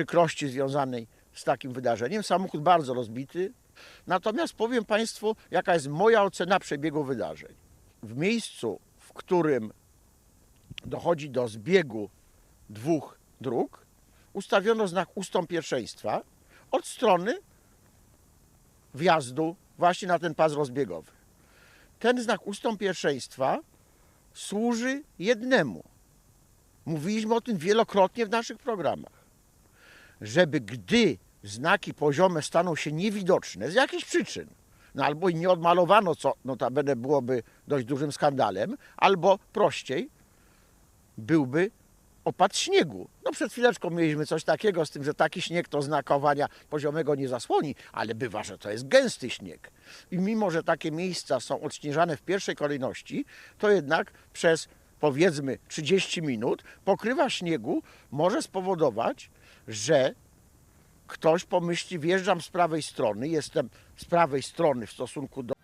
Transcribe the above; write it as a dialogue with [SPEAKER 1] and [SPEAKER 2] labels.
[SPEAKER 1] przykrości związanej z takim wydarzeniem. Samochód bardzo rozbity. Natomiast powiem Państwu, jaka jest moja ocena przebiegu wydarzeń. W miejscu, w którym dochodzi do zbiegu dwóch dróg, ustawiono znak ustąp pierwszeństwa od strony wjazdu właśnie na ten pas rozbiegowy. Ten znak ustąp pierwszeństwa służy jednemu. Mówiliśmy o tym wielokrotnie w naszych programach. Żeby gdy znaki poziome staną się niewidoczne z jakichś przyczyn, no albo i nie odmalowano, co notabene byłoby dość dużym skandalem, albo prościej, byłby opad śniegu. No przed chwileczką mieliśmy coś takiego z tym, że taki śnieg to znakowania poziomego nie zasłoni, ale bywa, że to jest gęsty śnieg. I mimo, że takie miejsca są odśnieżane w pierwszej kolejności, to jednak przez powiedzmy 30 minut pokrywa śniegu może spowodować, że ktoś pomyśli, wjeżdżam z prawej strony, jestem z prawej strony w stosunku do